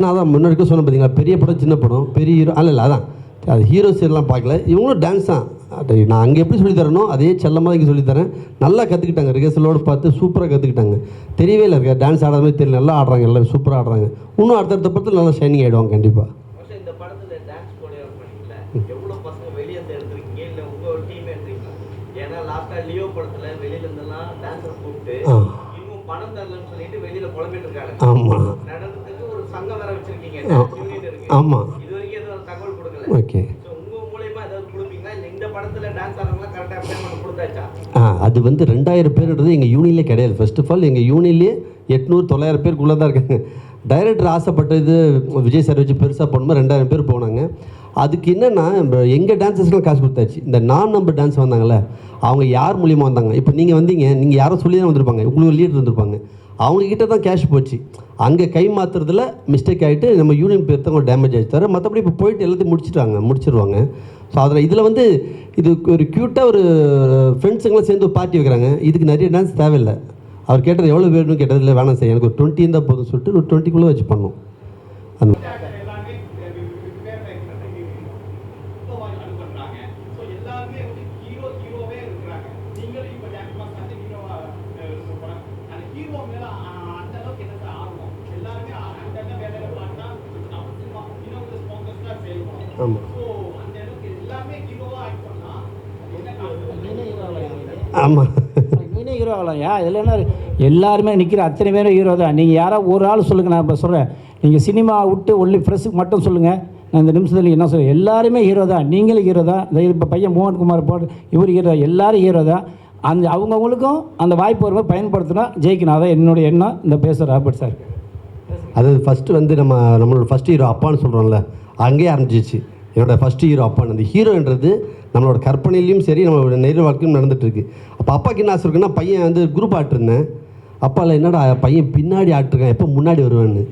நான் அதான் முன்னாடி சொன்னேன் பார்த்தீங்களா பெரிய படம் சின்ன படம் பெரிய ஹீரோ அல்ல இல்லை அதான். அது ஹீரோஸ் எல்லாம் பார்க்கல. இவங்களும் டான்ஸ் தான். அது நான் அங்கே எப்படி சொல்லி தரனோ அதே செல்லமாக இங்கே சொல்லி தரேன். நல்லா கற்றுக்கிட்டாங்க ரிஹர்சலோடு பார்த்து சூப்பராக கற்றுக்கிட்டாங்க தெரியவே இல்லை இருக்கா டான்ஸ் ஆடாத மாதிரி தெரியல. நல்லா ஆடுறாங்க. எல்லாம் சூப்பராக ஆடுறாங்க. இன்னும் அடுத்தடுத்த படத்தில் நல்லா ஷைனிங் ஆகிடுவாங்க கண்டிப்பாக ஏன்னா லாஸ்டா லியோ படத்துல வெளியில இருந்தெல்லாம் டான்ஸர் கூப்பிட்டு. இன்னும் பணம் தரலன்னு சொல்லிட்டு வெளியில புலம்பிட்டு இருக்காங்க. ஆமாம் நடனத்துக்கு ஒரு சங்கம் வேற வச்சிருக்கீங்க ஆ. dance unit இருக்கு. ஆமாம் இது வரைக்கும் எதுவும் தகவல் கொடுக்கல. ஓகே. அது வந்து ரெண்டாயிரம் பேருன்றது எங்கள் யூனியன்லேயே கிடையாது. ஃபர்ஸ்ட் ஆஃப் ஆல் எங்கள் யூனியன்லேயே எட்நூறு தொள்ளாயிரம் பேருக்குள்ளே தான் இருக்காங்க. டைரக்டர் ஆசைப்பட்டது விஜய் சார் வச்சு பெருசாக போடணுமா? ரெண்டாயிரம் பேர் போனாங்க. அதுக்கு என்னென்னா எங்கள் டான்ஸஸ்லாம் காசு கொடுத்தாச்சு. இந்த நான் நம்பர் டான்ஸ் வந்தாங்கள்ல அவங்க யார் மூலியமாக வந்தாங்க? இப்போ நீங்கள் வந்தீங்க நீங்கள் யாரோ சொல்லி தான் வந்திருப்பாங்க உங்களுக்கு லீடர் இருந்திருப்பாங்க. அவங்கக்கிட்ட தான் கேஷ் போச்சு. அங்கே கை மாற்றுறதுல மிஸ்டேக் ஆகிட்டு நம்ம யூனியன் பேர் தான் டேமேஜ் ஆச்சு தவிர மற்றபடி இப்போ போயிட்டு எல்லாத்தையும் முடிச்சிட்டாங்க முடிச்சிருவாங்க. ஸோ அதில் இதில் வந்து இது ஒரு க்யூட்டாக ஒரு ஃப்ரெண்ட்ஸுங்களாம் சேர்ந்து ஒரு பார்ட்டி வைக்கிறாங்க. இதுக்கு நிறைய டான்ஸ் தேவையில்லை. அவர் கேட்டது எவ்வளோ வேணும்னு கேட்டதில்லை வேணாம் சார் எனக்கு ஒரு டுவெண்ட்டி இருந்தால் போதும் சொல்லிட்டு ஒரு டுவெண்ட்டிக்குள்ளே வச்சு பண்ணோம் அந்த எல்லாமே வேற இப்போ அனுப்புறாங்க ஸோ எல்லாருமே வந்து ஹீரோ ஹீரோவே இருக்கிறாங்க நீங்களும் இப்போ ஜாக் மாஸ் வந்து ஹீரோவா போகிறாங்க அந்த ஹீரோ மேல அ- அந்த அளவுக்கு என்ன சார் ஆர்வம் எல்லாருமே அந்த வேலையில பார்த்தா நம்ம சினிமா இன்னும் கொஞ்சம் ஃபோக்கஸ்டாக செயல்படும் ஆமாம் ஸோ அந்த அளவுக்கு எல்லாமே ஹீரோவா ஆக்ட் பண்ணா என்ன காரணம் ஆமாம் நீனே ஹீரோ ஆகலாம்யா இதில் என்ன எல்லாருமே நிற்கிற அத்தனை பேரும் ஹீரோ தான். நீங்கள் யாராவது ஒரு ஆள் சொல்லுங்கள் நான் இப்போ சொல்கிறேன் நீங்கள் சினிமா விட்டு ஒன்லி ஃப்ரெஷ்ஷுக்கு மட்டும் சொல்லுங்கள் நான் இந்த நிமிஷத்தில் என்ன சொல்ல எல்லாருமே ஹீரோ தான். நீங்களும் ஹீரோ தான். இப்போ பையன் மோகன்குமார் போட்டு இவர் ஹீரோ எல்லோரும் ஹீரோ தான். அந்த அவங்கவுங்களுக்கும் அந்த வாய்ப்பு வரும்போது பயன்படுத்தினா ஜெயிக்கணும். அதான் என்னுடைய எண்ணம். இந்த பேசுகிற ராபர்ட் சார். அதாவது ஃபஸ்ட்டு வந்து நம்ம நம்மளோட ஃபஸ்ட் ஹீரோ அப்பான்னு சொல்கிறோம்ல அங்கேயே ஆரம்பிச்சிச்சு என்னோடய ஃபஸ்ட் ஹீரோ அப்பான்னு அந்த ஹீரோன்றது நம்மளோட கற்பனையிலையும் சரி நம்மளோட நேர வாழ்க்கையும் நடந்துகிட்ருக்கு அப்போ அப்பாவுக்கு என்ன ஆசை இருக்குன்னா பையன் வந்து குரூப் ஆட்டிருந்தேன். அப்பாவில் என்னடா பையன் பின்னாடி ஆட்டிருக்கான் எப்போ முன்னாடி வருவேன்னு.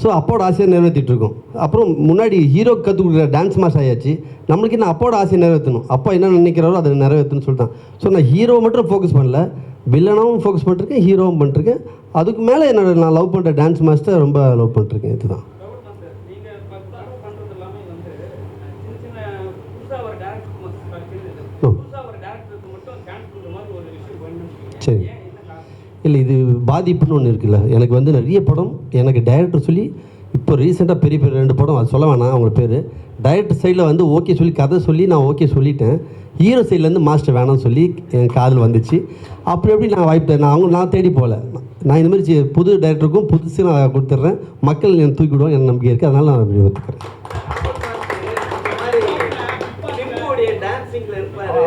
ஸோ அப்பாவோட ஆசையை நிறைவேற்றிட்டு இருக்கோம் அப்புறம் முன்னாடி ஹீரோ கற்றுக் கொடுக்குற டான்ஸ் மாஸ்டர் ஆயாச்சு. நம்மளுக்கு என்ன அப்பாவோட ஆசையை நிறைவேற்றணும்? அப்பா என்ன நினைக்கிறாரோ அதை நிறைவேற்றணும்னு சொல்லிட்டான். ஸோ நான் ஹீரோவை மட்டும் ஃபோக்கஸ் பண்ணல. வில்லனாவும் ஃபோக்கஸ் பண்ணிருக்கேன் ஹீரோவும் பண்ணிருக்கேன் அதுக்கு மேலே என்னோட நான் லவ் பண்ணுற டான்ஸ் மாஸ்டர் ரொம்ப லவ் பண்ணிருக்கேன் இதுதான். சரி. இல்லை இது பாதிப்புன்னு ஒன்று இருக்குல்ல. எனக்கு வந்து நிறைய படம் எனக்கு டைரக்டர் சொல்லி இப்போ ரீசெண்டாக பெரிய பெரிய ரெண்டு படம் அது சொல்ல வேணாம் அவங்க பேர். டைரக்டர் சைடில் வந்து ஓகே சொல்லி கதை சொல்லி நான் ஓகே சொல்லிட்டேன். ஹீரோ சைட்லேருந்து மாஸ்டர் வேணாம்னு சொல்லி என் காதில் வந்துச்சு. அப்படி எப்படி நான் வாய்ப்பு நான் அவங்க நான் தேடி போகல. நான் இந்த மாதிரி சி- புது டைரக்டருக்கும் புதுசு நான் கொடுத்துட்றேன். மக்கள் என்னை தூக்கி விடுவாங்க எனக்கு நம்பிக்கை இருக்குது அதனால் நான் அப்படி ஒத்துக்கிறேன். இந்த மாதிரி சிம்புடைய டான்சிங்ல இருப்பாரு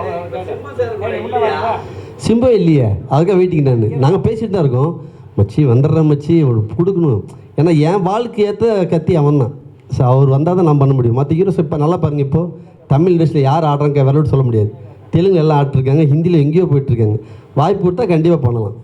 இப்ப சிம்பு இல்லையா? அதுக்காக வெயிட்டிங் நான். நாங்கள் பேசிட்டு தான் இருக்கோம். மச்சி வந்துடுறேன் மச்சி. ஒரு கொடுக்கணும் ஏன்னா என் வாழ்க்கை ஏற்ற கத்தி அவன் தான். ஸோ அவர் வந்தால் தான் நான் பண்ண முடியும். மற்ற ஹீரோஸ் இப்போ நல்லா பாருங்க இப்போ. தமிழ் இண்டஸ்ட்ரியில் யார் ஆடுறாங்க விளையாட்டு சொல்ல முடியாது. தெலுங்கு எல்லாம் ஆட்டிருக்காங்க ஹிந்தியில் எங்கேயோ போயிட்டுருக்காங்க வாய்ப்பு கொடுத்தா கண்டிப்பாக பண்ணலாம்.